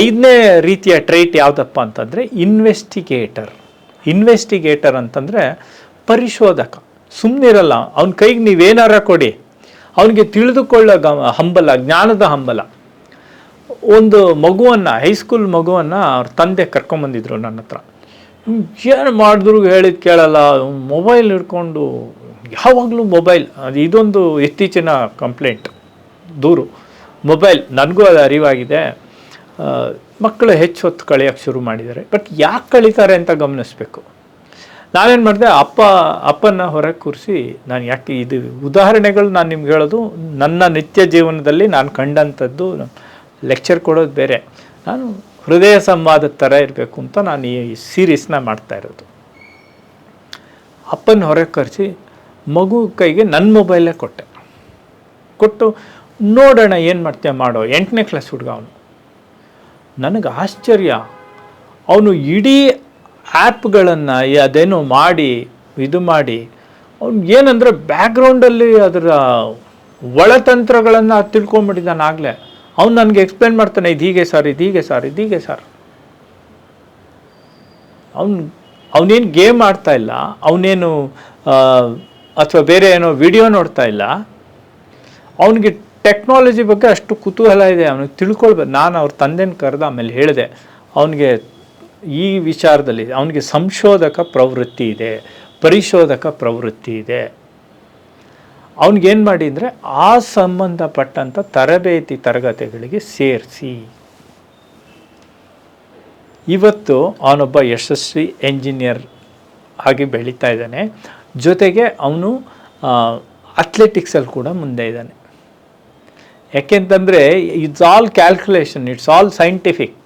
ಐದನೇ ರೀತಿಯ ಟ್ರೈಟ್ ಯಾವುದಪ್ಪ ಅಂತಂದರೆ ಇನ್ವೆಸ್ಟಿಗೇಟರ್. ಇನ್ವೆಸ್ಟಿಗೇಟರ್ ಅಂತಂದರೆ ಪರಿಶೋಧಕ. ಸುಮ್ಮನಿರಲ್ಲ ಅವನ ಕೈಗೆ ನೀವೇನಾರ ಕೊಡಿ, ಅವನಿಗೆ ತಿಳಿದುಕೊಳ್ಳೋ ಗ ಹಂಬಲ, ಜ್ಞಾನದ ಹಂಬಲ. ಒಂದು ಮಗುವನ್ನು ಹೈಸ್ಕೂಲ್ ಮಗುವನ್ನು ಅವ್ರ ತಂದೆ ಕರ್ಕೊಂಬಂದಿದ್ರು ನನ್ನ ಹತ್ರ. ಏನು ಮಾಡಿದ್ರು ಹೇಳಿದ್ ಕೇಳಲ್ಲ, ಮೊಬೈಲ್ ಹಿಡ್ಕೊಂಡು, ಯಾವಾಗಲೂ ಮೊಬೈಲ್, ಅದು ಇದೊಂದು ಇತ್ತೀಚಿನ ಕಂಪ್ಲೇಂಟ್, ದೂರು. ಮೊಬೈಲ್, ನನಗೂ ಅದು ಅರಿವಾಗಿದೆ. ಮಕ್ಕಳು ಹೆಚ್ಚು ಹೊತ್ತು ಕಳೆಯೋಕ್ಕೆ ಶುರು ಮಾಡಿದ್ದಾರೆ. ಬಟ್ ಯಾಕೆ ಕಳೀತಾರೆ ಅಂತ ಗಮನಿಸಬೇಕು. ನಾನೇನು ಮಾಡಿದೆ, ಅಪ್ಪ, ಅಪ್ಪನ ಹೊರಗೆ ಕೂರಿಸಿ ನಾನು ಯಾಕೆ ಇದು ಉದಾಹರಣೆಗಳು ನಾನು ನಿಮ್ಗೆ ಹೇಳೋದು, ನನ್ನ ನಿತ್ಯ ಜೀವನದಲ್ಲಿ ನಾನು ಕಂಡಂಥದ್ದು ಲೆಕ್ಚರ್ ಕೊಡೋದು ಬೇರೆ. ನಾನು ಹೃದಯ ಸಂವಾದದ ಥರ ಇರಬೇಕು ಅಂತ ನಾನು ಈ ಸೀರೀಸ್ನ ಮಾಡ್ತಾ ಇರೋದು. ಅಪ್ಪನ ಹೊರಗೆ ಕರೆಸಿ ಮಗು ಕೈಗೆ ನನ್ನ ಮೊಬೈಲೇ ಕೊಟ್ಟೆ. ಕೊಟ್ಟು ನೋಡೋಣ ಏನು ಮಾಡ್ತೀಯ ಮಾಡೋ. ಎಂಟನೇ ಕ್ಲಾಸ್ ಹುಡುಗ ಅವನು. ನನಗೆ ಆಶ್ಚರ್ಯ. ಅವನು ಇಡೀ ಆ್ಯಪ್ಗಳನ್ನು ಅದೇನೋ ಮಾಡಿ, ಇದು ಮಾಡಿ, ಅವ್ನು ಏನಂದರೆ ಬ್ಯಾಕ್ಗ್ರೌಂಡಲ್ಲಿ ಅದರ ಒಳತಂತ್ರಗಳನ್ನು ತಿಳ್ಕೊಂಬಿಟ್ಟಿದ್ದಾನೆ ಆಗಲೇ. ಅವ್ನು ನನಗೆ ಎಕ್ಸ್ಪ್ಲೇನ್ ಮಾಡ್ತಾನೆ, ಇದು ಹೀಗೆ ಸರ್, ಇದು ಹೀಗೆ ಸರ್, ಇದು ಹೀಗೆ ಸರ್. ಅವನು, ಅವನೇನು ಗೇಮ್ ಆಡ್ತಾ ಇಲ್ಲ, ಅವನೇನು ಅಥವಾ ಬೇರೆ ಏನೋ ವಿಡಿಯೋ ನೋಡ್ತಾ ಇಲ್ಲ, ಅವನಿಗೆ ಟೆಕ್ನಾಲಜಿ ಬಗ್ಗೆ ಅಷ್ಟು ಕುತೂಹಲ ಇದೆ ಅವನಿಗೆ ತಿಳ್ಕೊಳ್ಬೇಕು ನಾನು ಅವ್ರ ತಂದೆನ ಕರೆದು ಆಮೇಲೆ ಹೇಳಿದೆ, ಅವನಿಗೆ ಈ ವಿಚಾರದಲ್ಲಿ ಅವನಿಗೆ ಸಂಶೋಧಕ ಪ್ರವೃತ್ತಿ ಇದೆ, ಪರಿಶೋಧಕ ಪ್ರವೃತ್ತಿ ಇದೆ. ಅವನಿಗೇನು ಮಾಡಿ ಅಂದರೆ ಆ ಸಂಬಂಧಪಟ್ಟಂಥ ತರಬೇತಿ ತರಗತಿಗಳಿಗೆ ಸೇರಿಸಿ. ಇವತ್ತು ಅವನೊಬ್ಬ ಯಶಸ್ವಿ ಎಂಜಿನಿಯರ್ ಆಗಿ ಬೆಳೀತಾ ಇದ್ದಾನೆ. ಜೊತೆಗೆ ಅವನು ಅಥ್ಲೆಟಿಕ್ಸಲ್ಲಿ ಕೂಡ ಮುಂದೆ ಇದ್ದಾನೆ. ಯಾಕೆಂತಂದರೆ it's all calculation it's all scientific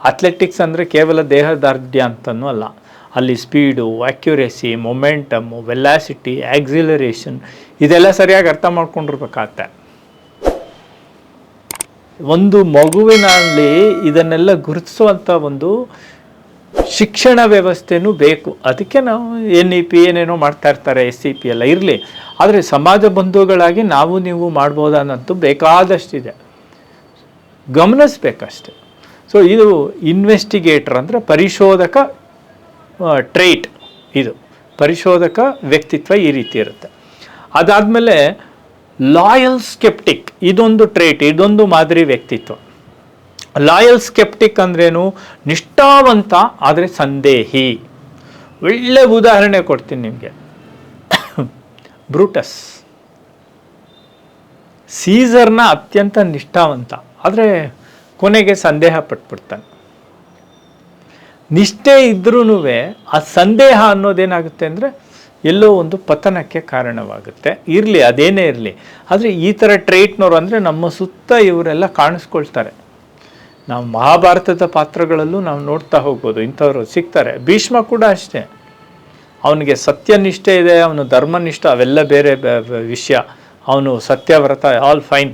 athletics ಅಂದರೆ ಕೇವಲ ದೇಹದಾರ್ಢ್ಯ ಅಂತನೂ ಅಲ್ಲ. ಅಲ್ಲಿ ಸ್ಪೀಡು ಆ್ಯಕ್ಯುರೇಸಿ ಮೊಮೆಂಟಮು ವೆಲ್ಯಾಸಿಟಿ ಆ್ಯಕ್ಸಿಲರೇಷನ್ ಇದೆಲ್ಲ ಸರಿಯಾಗಿ ಅರ್ಥ ಮಾಡ್ಕೊಂಡಿರ್ಬೇಕಾಗತ್ತೆ. ಒಂದು ಮಗುವಿನಲ್ಲಿ ಇದನ್ನೆಲ್ಲ ಗುರುತಿಸುವಂಥ ಒಂದು ಶಿಕ್ಷಣ ವ್ಯವಸ್ಥೆನೂ ಬೇಕು. ಅದಕ್ಕೆ ನಾವು ಎನ್ ಇ ಪಿ ಏನೇನೋ ಮಾಡ್ತಾ ಇರ್ತಾರೆ ಎಸ್ ಸಿ ಪಿ ಎಲ್ಲ ಇರಲಿ. ಆದರೆ ಸಮಾಜ ಬಂಧುಗಳಾಗಿ ನಾವು ನೀವು ಮಾಡ್ಬೋದನ್ನಂತೂ ಬೇಕಾದಷ್ಟಿದೆ. ಗಮನಿಸ್ಬೇಕಷ್ಟೆ. ಸೊ ಇದು ಇನ್ವೆಸ್ಟಿಗೇಟರ್ ಅಂದರೆ ಪರಿಶೋಧಕ ಟ್ರೈಟ್ ಇದು. ಪರಿಶೋಧಕ ವ್ಯಕ್ತಿತ್ವ ಈ ರೀತಿ ಇರುತ್ತೆ. ಅದಾದಮೇಲೆ ಲಾಯಲ್ ಸ್ಕೆಪ್ಟಿಕ್ ಇದೊಂದು ಟ್ರೇಟ್ ಇದೊಂದು ಮಾದರಿ ವ್ಯಕ್ತಿತ್ವ. ಲಾಯಲ್ ಸ್ಕೆಪ್ಟಿಕ್ ಅಂದ್ರೇನು? ನಿಷ್ಠಾವಂತ, ಆದರೆ ಸಂದೇಹಿ. ಒಳ್ಳೆ ಉದಾಹರಣೆ ಕೊಡ್ತೀನಿ ನಿಮಗೆ. ಬ್ರೂಟಸ್. ಸೀಸರ್ನ ಅತ್ಯಂತ ನಿಷ್ಠಾವಂತ. ಆದರೆ ಕೊನೆಗೆ ಸಂದೇಹ ಪಟ್ಬಿಡ್ತಾನೆ. ನಿಷ್ಠೆ ಇದ್ರೂ ಆ ಸಂದೇಹ ಅನ್ನೋದೇನಾಗುತ್ತೆ ಅಂದರೆ ಎಲ್ಲೋ ಒಂದು ಪತನಕ್ಕೆ ಕಾರಣವಾಗುತ್ತೆ. ಇರಲಿ, ಅದೇನೇ ಇರಲಿ. ಆದರೆ ಈ ಥರ ಟ್ರೈಟ್ನವ್ರು ಅಂದರೆ ನಮ್ಮ ಸುತ್ತ ಇವರೆಲ್ಲ ಕಾಣಿಸ್ಕೊಳ್ತಾರೆ. ನಾವು ಮಹಾಭಾರತದ ಪಾತ್ರಗಳಲ್ಲೂ ನಾವು ನೋಡ್ತಾ ಹೋಗ್ಬೋದು, ಇಂಥವ್ರು ಸಿಗ್ತಾರೆ. ಭೀಷ್ಮ ಕೂಡ ಅಷ್ಟೇ. ಅವನಿಗೆ ಸತ್ಯನಿಷ್ಠೆ ಇದೆ, ಅವನು ಧರ್ಮನಿಷ್ಠ, ಅವೆಲ್ಲ ಬೇರೆ ವಿಷಯ. ಅವನು ಸತ್ಯವ್ರತ ಆಲ್ ಫೈನ್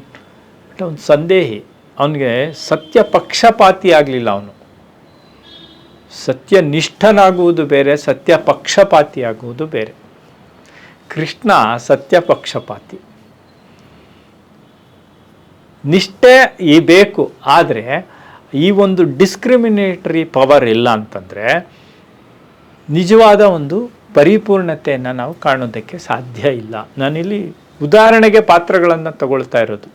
ಬಟ್ ಅವನು ಸಂದೇಹಿ. ಅವನಿಗೆ ಸತ್ಯ ಪಕ್ಷಪಾತಿ ಆಗಲಿಲ್ಲ ಅವನು. ಸತ್ಯನಿಷ್ಠನಾಗುವುದು ಬೇರೆ ಸತ್ಯ ಪಕ್ಷಪಾತಿ ಆಗುವುದು ಬೇರೆ. ಕೃಷ್ಣ ಸತ್ಯ ಪಕ್ಷಪಾತಿ ನಿಷ್ಠೆ ಈ ಬೇಕು, ಆದರೆ ಈ ಒಂದು ಡಿಸ್ಕ್ರಿಮಿನೇಟರಿ ಪವರ್ ಇಲ್ಲ ಅಂತಂದರೆ ನಿಜವಾದ ಒಂದು ಪರಿಪೂರ್ಣತೆಯನ್ನು ನಾವು ಕಾಣೋದಕ್ಕೆ ಸಾಧ್ಯ ಇಲ್ಲ. ನಾನಿಲ್ಲಿ ಉದಾಹರಣೆಗೆ ಪಾತ್ರಗಳನ್ನು ತಗೊಳ್ತಾ ಇರೋದು.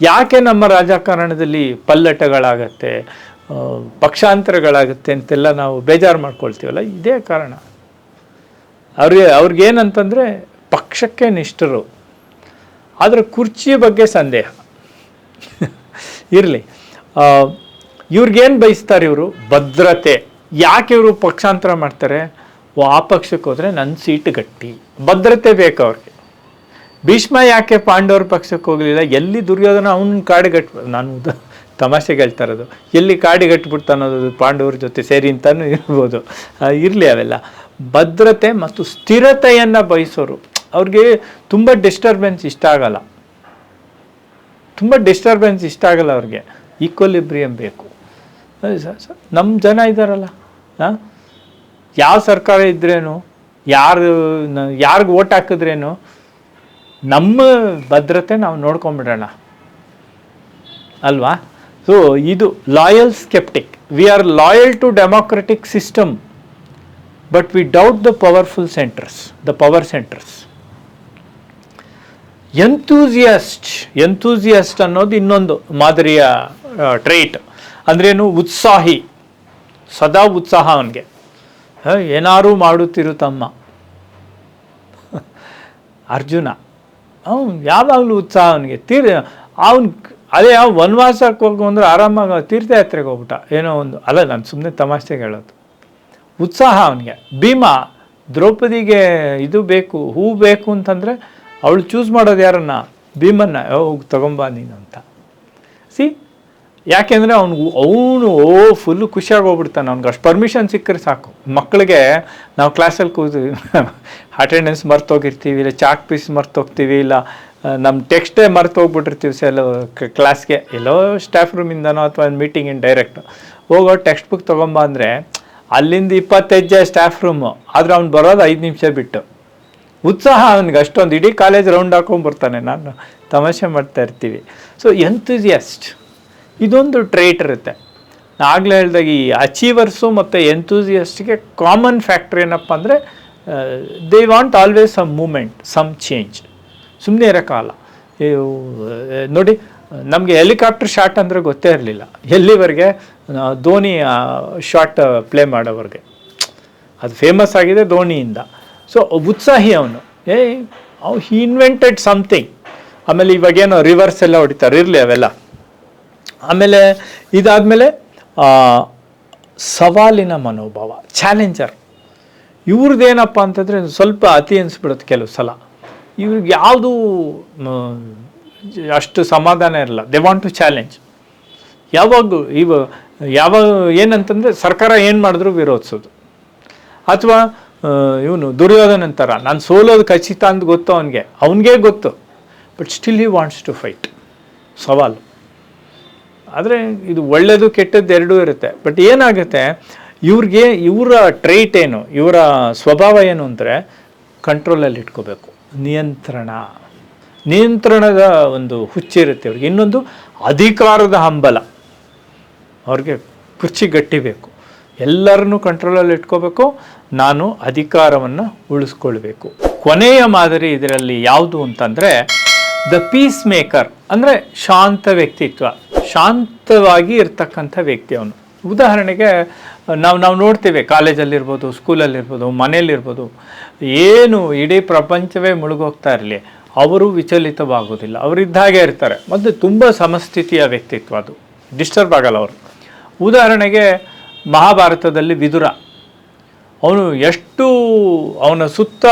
ಯಾಕೆ ನಮ್ಮ ರಾಜಕಾರಣದಲ್ಲಿ ಪಲ್ಲಟಗಳಾಗತ್ತೆ ಪಕ್ಷಾಂತರಗಳಾಗತ್ತೆ ಅಂತೆಲ್ಲ ನಾವು ಬೇಜಾರು ಮಾಡ್ಕೊಳ್ತೀವಲ್ಲ? ಇದೇ ಕಾರಣ. ಅವ್ರಿಗೆ ಅವ್ರಿಗೇನಂತಂದರೆ ಪಕ್ಷಕ್ಕೆ ನಿಷ್ಠರು. ಆದರೆ ಕುರ್ಚಿಯ ಬಗ್ಗೆ ಸಂದೇಹ. ಇರಲಿ. ಇವ್ರಿಗೇನು ಬಯಸ್ತಾರೆ ಇವರು? ಭದ್ರತೆ. ಯಾಕೆ ಇವರು ಪಕ್ಷಾಂತರ ಮಾಡ್ತಾರೆ? ಆ ಪಕ್ಷಕ್ಕೆ ಹೋದರೆ ನನ್ನ ಸೀಟ್ ಗಟ್ಟಿ. ಭದ್ರತೆ ಬೇಕು ಅವ್ರಿಗೆ. ಭೀಷ್ಮ ಯಾಕೆ ಪಾಂಡವರ ಪಕ್ಷಕ್ಕೆ ಹೋಗಲಿಲ್ಲ? ಎಲ್ಲಿ ದುರ್ಯೋಧನ ಅವನ ಕಾಡುಗಟ್ ನಾನು ತಮಾಷೆ ತಮಾಷೆಗೆ ಇರೋದು. ಎಲ್ಲಿ ಕಾಡಿಗಟ್ಬಿಡ್ತು ಅನ್ನೋದು ಪಾಂಡವ್ರ ಜೊತೆ ಸೇರಿ ಅಂತಾನು ಇರ್ಬೋದು. ಇರಲಿ ಅವೆಲ್ಲ. ಭದ್ರತೆ ಮತ್ತು ಸ್ಥಿರತೆಯನ್ನು ಬಯಸೋರು. ಅವ್ರಿಗೆ ತುಂಬ ಡಿಸ್ಟರ್ಬೆನ್ಸ್ ಇಷ್ಟ ಆಗಲ್ಲ. ತುಂಬ ಡಿಸ್ಟರ್ಬೆನ್ಸ್ ಇಷ್ಟ ಆಗಲ್ಲ ಅವ್ರಿಗೆ. ಈಕ್ವಲಿಬ್ರಿಯಂ ಬೇಕು. ನಮ್ಮ ಜನ ಇದ್ದಾರಲ್ಲ ಹಾಂ ಯಾವ ಸರ್ಕಾರ ಇದ್ರೇನು, ಯಾರು ಯಾರಿಗೆ ಓಟ್ ಹಾಕಿದ್ರೇನು, ನಮ್ಮ ಭದ್ರತೆ ನಾವು ನೋಡ್ಕೊಂಬಿಡೋಣ. ಅಲ್ವಾ? ಸೊ ಇದು loyal sceptic we are loyal to democratic system but we doubt the powerful centres the power centres enthusiast enthusiast ಅನ್ನೋದು ಇನ್ನೊಂದು ಮಾದರಿಯ ಟ್ರೈಟ್ ಅಂದ್ರೇನು ಉತ್ಸಾಹಿ. ಸದಾ ಉತ್ಸಾಹ ಅವನಿಗೆ. ಏನಾರು ಮಾಡುತ್ತಿರು ತಮ್ಮ. ಅರ್ಜುನ. ಅವನು ಯಾವಾಗಲೂ ಉತ್ಸಾಹ ಅವನಿಗೆ. ತೀರ್, ಅವನು, ಅದೇ ಯಾವ ವನವಾಸಕ್ಕೆ ಹೋಗು ಅಂದ್ರೆ ಆರಾಮಾಗಿ ತೀರ್ಥಯಾತ್ರೆಗೆ ಹೋಗ್ಬಿಟ್ಟ. ಏನೋ ಒಂದು, ಅಲ್ಲ, ನಾನು ಸುಮ್ಮನೆ ತಮಾಷೆಗೆ ಹೇಳೋದು. ಉತ್ಸಾಹ ಅವನಿಗೆ. ಭೀಮ, ದ್ರೌಪದಿಗೆ ಇದು ಬೇಕು, ಹೂ ಬೇಕು ಅಂತಂದರೆ ಅವಳು ಚೂಸ್ ಮಾಡೋದು ಯಾರನ್ನ? ಭೀಮನ್ನ. ಹೋಗಿ ತಗೊಂಬ ನೀನು ಅಂತ. ಸಿ ಯಾಕೆಂದರೆ ಅವ್ನಿಗೆ ಅವನು ಓ ಫುಲ್ಲು ಖುಷಿಯಾಗಿ ಹೋಗ್ಬಿಡ್ತಾನೆ. ಅವ್ನಿಗೆ ಅಷ್ಟು ಪರ್ಮಿಷನ್ ಸಿಕ್ಕರೆ ಸಾಕು. ಮಕ್ಕಳಿಗೆ ನಾವು ಕ್ಲಾಸಲ್ಲಿ ಕೂತು ಅಟೆಂಡೆನ್ಸ್ ಮರ್ತೋಗಿರ್ತೀವಿ, ಇಲ್ಲ ಚಾಕ್ ಪೀಸ್ ಮರ್ತೋಗ್ತೀವಿ, ಇಲ್ಲ ನಮ್ಮ ಟೆಕ್ಸ್ಟೇ ಮರ್ತು ಹೋಗ್ಬಿಟ್ಟಿರ್ತೀವಿ ಸೆಲ್ಲ ಕ್ಲಾಸ್ಗೆ ಎಲ್ಲೋ ಸ್ಟಾಫ್ ರೂಮಿಂದನೋ ಅಥವಾ ಮೀಟಿಂಗ್ ಇನ್ ಡೈರೆಕ್ಟ್ ಹೋಗೋ ಟೆಕ್ಸ್ಟ್ ಬುಕ್ ತೊಗೊಂಬ ಅಂದರೆ ಅಲ್ಲಿಂದ ಇಪ್ಪತ್ತೈದು ಸ್ಟಾಫ್ ರೂಮು ಆದರೆ ಅವ್ನು ಬರೋದು ಐದು ನಿಮಿಷ ಬಿಟ್ಟು. ಉತ್ಸಾಹ ಅವನಿಗೆ ಅಷ್ಟೊಂದು. ಇಡೀ ಕಾಲೇಜ್ ರೌಂಡ್ ಹಾಕೊಂಡು ಬರ್ತಾನೆ ನಾನು ತಮಾಷೆ ಮಾಡ್ತಾ ಇರ್ತೀವಿ. ಸೊ ಎಂತೂಸಿಯಸ್ಟ್ ಇದೊಂದು ಟ್ರೇಟ್ ಇರುತ್ತೆ ಆಗಲೇ ಹೇಳಿದಾಗ ಈ ಅಚೀವರ್ಸು ಮತ್ತು ಎಂಥೂಸಿಯಸ್ಟ್ಗೆ ಕಾಮನ್ ಫ್ಯಾಕ್ಟ್ರಿ ಏನಪ್ಪ ಅಂದರೆ they want always some movement some change ಸುಮ್ಮನೆ ಇರೋಕ್ಕಾಗಲ್ಲ. ನೋಡಿ, ನಮಗೆ ಹೆಲಿಕಾಪ್ಟರ್ ಶಾಟ್ ಅಂದರೆ ಗೊತ್ತೇ ಇರಲಿಲ್ಲ. ಎಲ್ಲಿವರೆಗೆ? ಧೋನಿ ಶಾಟ್ ಪ್ಲೇ ಮಾಡೋವ್ರಿಗೆ. ಅದು ಫೇಮಸ್ ಆಗಿದೆ ಧೋನಿಯಿಂದ. ಸೊ ಉತ್ಸಾಹಿ ಅವನು. ಏ ಅವ್ ಹಿ ಇನ್ವೆಂಟೆಡ್ ಸಮಥಿಂಗ್ ಆಮೇಲೆ ಇವಾಗೇನೋ ರಿವರ್ಸ್ ಎಲ್ಲ ಹೊಡಿತಾರೆ. ಇರಲಿ ಅವೆಲ್ಲ. ಆಮೇಲೆ ಇದಾದಮೇಲೆ ಸವಾಲಿನ ಮನೋಭಾವ ಚಾಲೆಂಜರ್ ಇವ್ರದ್ದೇನಪ್ಪ ಅಂತಂದರೆ ಸ್ವಲ್ಪ ಅತಿ ಅನಿಸ್ಬಿಡುತ್ತೆ ಕೆಲವು ಸಲ. ಇವ್ರಿಗೆ ಯಾವುದು ಅಷ್ಟು ಸಮಾಧಾನ ಇರಲ್ಲ. ದೆ ವಾಂಟ್ ಟು ಚಾಲೆಂಜ್ ಯಾವಾಗ ಇವ, ಯಾವ, ಏನಂತಂದರೆ ಸರ್ಕಾರ ಏನು ಮಾಡಿದ್ರು ವಿರೋಧಿಸೋದು. ಅಥವಾ ಇವನು ದುರ್ಯೋಧನ ಅಂತಾರ ನಾನು ಸೋಲೋದು ಖಚಿತ ಅಂತ ಗೊತ್ತು ಅವನಿಗೆ. ಅವನಿಗೆ ಗೊತ್ತು. But still he wants to fight ಸವಾಲು. ಆದರೆ ಇದು ಒಳ್ಳೆಯದು ಕೆಟ್ಟದ್ದು ಎರಡೂ ಇರುತ್ತೆ. ಬಟ್ ಏನಾಗುತ್ತೆ, ಇವ್ರಿಗೆ, ಇವರ ಟ್ರೈಟ್ ಏನು, ಇವರ ಸ್ವಭಾವ ಏನು ಅಂದರೆ ಕಂಟ್ರೋಲಲ್ಲಿ ಇಟ್ಕೋಬೇಕು. ನಿಯಂತ್ರಣ. ನಿಯಂತ್ರಣದ ಒಂದು ಹುಚ್ಚಿರುತ್ತೆ ಅವ್ರಿಗೆ ಇನ್ನೊಂದು ಅಧಿಕಾರದ ಹಂಬಲ. ಅವ್ರಿಗೆ ಕುರ್ಚಿ ಗಟ್ಟಿಬೇಕು ಎಲ್ಲರನ್ನೂ ಕಂಟ್ರೋಲಲ್ಲಿ ಇಟ್ಕೋಬೇಕು. ನಾನು ಅಧಿಕಾರವನ್ನು ಉಳಿಸ್ಕೊಳ್ಬೇಕು. ಕೊನೆಯ ಮಾದರಿ ಇದರಲ್ಲಿ ಯಾವುದು ಅಂತಂದರೆ ದ ಪೀಸ್ ಮೇಕರ್ ಅಂದರೆ ಶಾಂತ ವ್ಯಕ್ತಿತ್ವ, ಶಾಂತವಾಗಿ ಇರ್ತಕ್ಕಂಥ ವ್ಯಕ್ತಿ ಅವನು. ಉದಾಹರಣೆಗೆ, ನಾವು ನಾವು ನೋಡ್ತೇವೆ, ಕಾಲೇಜಲ್ಲಿರ್ಬೋದು, ಸ್ಕೂಲಲ್ಲಿರ್ಬೋದು, ಮನೆಯಲ್ಲಿರ್ಬೋದು, ಏನು ಇಡೀ ಪ್ರಪಂಚವೇ ಮುಳುಗೋಗ್ತಾ ಇರಲಿ, ಅವರು ವಿಚಲಿತವಾಗೋದಿಲ್ಲ ಅವರಿದ್ದ ಹಾಗೆ ಇರ್ತಾರೆ. ಮತ್ತು ತುಂಬ ಸಮಸ್ಥಿತಿಯ ವ್ಯಕ್ತಿತ್ವ ಅದು ಡಿಸ್ಟರ್ಬ್ ಆಗಲ್ಲ ಅವರು. ಉದಾಹರಣೆಗೆ, ಮಹಾಭಾರತದಲ್ಲಿ ವಿದುರ. ಅವನು ಎಷ್ಟು, ಅವನ ಸುತ್ತ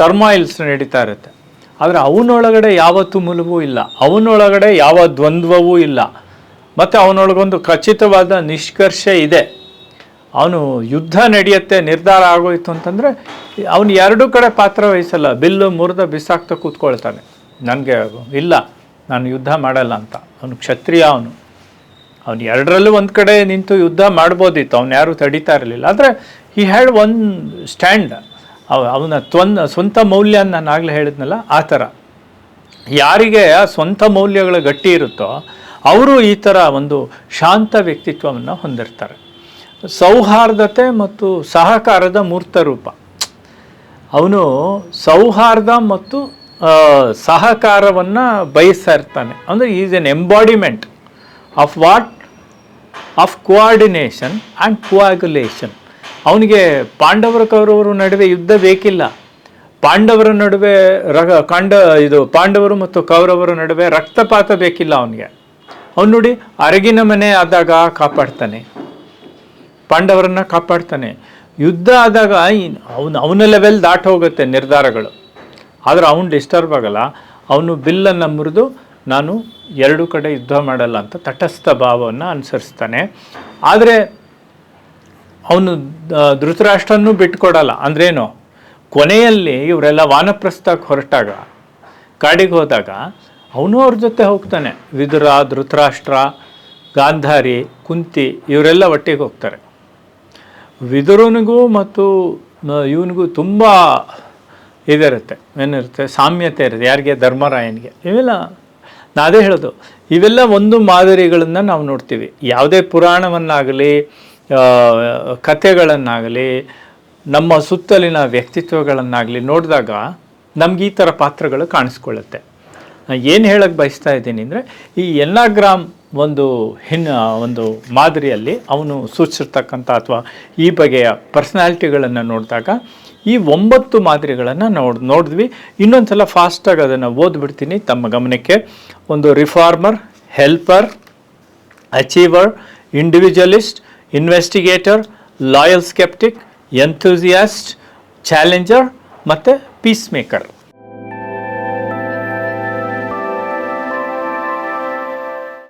ಟರ್ಮಾಯಿಲ್ಸ್ ನಡೀತಾ ಇರುತ್ತೆ. ಆದರೆ ಅವನೊಳಗಡೆ ಯಾವ ತುಮುಲವೂ ಇಲ್ಲ, ಅವನೊಳಗಡೆ ಯಾವ ದ್ವಂದ್ವವೂ ಇಲ್ಲ. ಮತ್ತು ಅವನೊಳಗೊಂದು ಖಚಿತವಾದ ನಿಷ್ಕರ್ಷ ಇದೆ. ಅವನು ಯುದ್ಧ ನಡೆಯುತ್ತೆ, ನಿರ್ಧಾರ ಆಗೋಯ್ತು ಅಂತಂದರೆ ಅವನು ಎರಡೂ ಕಡೆ ಪಾತ್ರ ವಹಿಸಲ್ಲ, ಬಿಲ್ಲು ಮುರಿದ ಬಿಸಾಕ್ತಾ ಕೂತ್ಕೊಳ್ತಾನೆ. ನನಗೆ ಇಲ್ಲ, ನಾನು ಯುದ್ಧ ಮಾಡಲ್ಲ ಅಂತ. ಅವನು ಕ್ಷತ್ರಿಯ ಅವನು. ಅವನು ಎರಡರಲ್ಲೂ ಒಂದು ಕಡೆ ನಿಂತು ಯುದ್ಧ ಮಾಡ್ಬೋದಿತ್ತು, ಅವನು ಯಾರೂ ತಡೀತಾ ಇರಲಿಲ್ಲ. ಆದರೆ ಈ ಹ್ಯಾಡ್ ಒನ್ ಸ್ಟ್ಯಾಂಡ್ ಅವನ ತ್ವನ್ ಸ್ವಂತ ಮೌಲ್ಯ ನಾನು ಆಗಲೇ ಹೇಳಿದ್ನಲ್ಲ, ಆ ಥರ. ಯಾರಿಗೆ ಆ ಸ್ವಂತ ಮೌಲ್ಯಗಳು ಗಟ್ಟಿ ಇರುತ್ತೋ, ಅವರು ಈ ಥರ ಒಂದು ಶಾಂತ ವ್ಯಕ್ತಿತ್ವವನ್ನು ಹೊಂದಿರ್ತಾರೆ. ಸೌಹಾರ್ದತೆ ಮತ್ತು ಸಹಕಾರದ ಮೂರ್ತ ರೂಪ. ಅವನು ಸೌಹಾರ್ದ ಮತ್ತು ಸಹಕಾರವನ್ನು ಬಯಸ್ತಾ ಇರ್ತಾನೆ. ಅಂದರೆ is an embodiment of what of coordination and coagulation ಅವನಿಗೆ ಪಾಂಡವರ ಕೌರವರ ನಡುವೆ ಯುದ್ಧ ಬೇಕಿಲ್ಲ. ಪಾಂಡವರ ನಡುವೆ ರಗ, ಕಾಂಡ, ಇದು ಪಾಂಡವರು ಮತ್ತು ಕೌರವರ ನಡುವೆ ರಕ್ತಪಾತ ಬೇಕಿಲ್ಲ ಅವನಿಗೆ. ಅವನು ನೋಡಿ ಅರಗಿನ ಮನೆ ಆದಾಗ ಕಾಪಾಡ್ತಾನೆ. ಪಾಂಡವರನ್ನ ಕಾಪಾಡ್ತಾನೆ. ಯುದ್ಧ ಆದಾಗ ಅವನು, ಅವನ ಲೆವೆಲ್ ದಾಟ ಹೋಗುತ್ತೆ ನಿರ್ಧಾರಗಳು. ಆದರೆ ಅವನು ಡಿಸ್ಟರ್ಬ್ ಆಗಲ್ಲ. ಅವನು ಬಿಲ್ಲನ್ನು ಮುರಿದು ನಾನು ಎರಡು ಕಡೆ ಯುದ್ಧ ಮಾಡಲ್ಲ ಅಂತ ತಟಸ್ಥ ಭಾವವನ್ನು ಅನುಸರಿಸ್ತಾನೆ. ಆದರೆ ಅವನು ಧೃತರಾಷ್ಟ್ರನೂ ಬಿಟ್ಟುಕೊಡಲ್ಲ. ಅಂದ್ರೇನು? ಕೊನೆಯಲ್ಲಿ ಇವರೆಲ್ಲ ವಾನಪ್ರಸ್ಥಕ್ಕೆ ಹೊರಟಾಗ, ಕಾಡಿಗೆ ಹೋದಾಗ ಅವನು ಅವ್ರ ಜೊತೆ ಹೋಗ್ತಾನೆ. ವಿದುರ, ಧೃತರಾಷ್ಟ್ರ, ಗಾಂಧಾರಿ, ಕುಂತಿ ಇವರೆಲ್ಲ ಒಟ್ಟಿಗೆ ಹೋಗ್ತಾರೆ. ವಿದುರನಿಗೂ ಮತ್ತು ಇವನಿಗೂ ತುಂಬ ಇದಿರುತ್ತೆ. ಏನಿರುತ್ತೆ? ಸಾಮ್ಯತೆ ಇರುತ್ತೆ. ಯಾರಿಗೆ? ಧರ್ಮರಾಯನಿಗೆ. ಇವೆಲ್ಲ ನಾ ಅದೇ ಹೇಳೋದು. ಇವೆಲ್ಲ ಒಂದು ಮಾದರಿಗಳನ್ನು ನಾವು ನೋಡ್ತೀವಿ. ಯಾವುದೇ ಪುರಾಣವನ್ನಾಗಲಿ ಕಥೆಗಳನ್ನಾಗಲಿ, ನಮ್ಮ ಸುತ್ತಲಿನ ವ್ಯಕ್ತಿತ್ವಗಳನ್ನಾಗಲಿ ನೋಡಿದಾಗ ನಮ್ಗೆ ಈ ಥರ ಪಾತ್ರಗಳು ಕಾಣಿಸ್ಕೊಳ್ಳುತ್ತೆ. ಏನು ಹೇಳಕ್ಕೆ ಬಯಸ್ತಾ ಇದ್ದೀನಿ ಅಂದರೆ, ಈ ಎನ್ನಾಗ್ರಾಮ್ ಒಂದು ಹಿನ್ನ ಒಂದು ಮಾದರಿಯಲ್ಲಿ ಅವನು ಸೂಚಿಸಿರ್ತಕ್ಕಂಥ ಅಥವಾ ಈ ಬಗೆಯ ಪರ್ಸ್ನಾಲಿಟಿಗಳನ್ನು ನೋಡಿದಾಗ, ಈ ಒಂಬತ್ತು ಮಾದರಿಗಳನ್ನು ನೋಡಿ, ನೋಡಿದ್ವಿ. ಇನ್ನೊಂದು ಸಲ ಫಾಸ್ಟಾಗಿ ಅದನ್ನು ಓದ್ಬಿಡ್ತೀನಿ ತಮ್ಮ ಗಮನಕ್ಕೆ. ಒಂದು reformer, helper, achiever, individualist investigator loyal sceptic enthusiast challenger ಮತ್ತು ಪೀಸ್ ಮೇಕರ್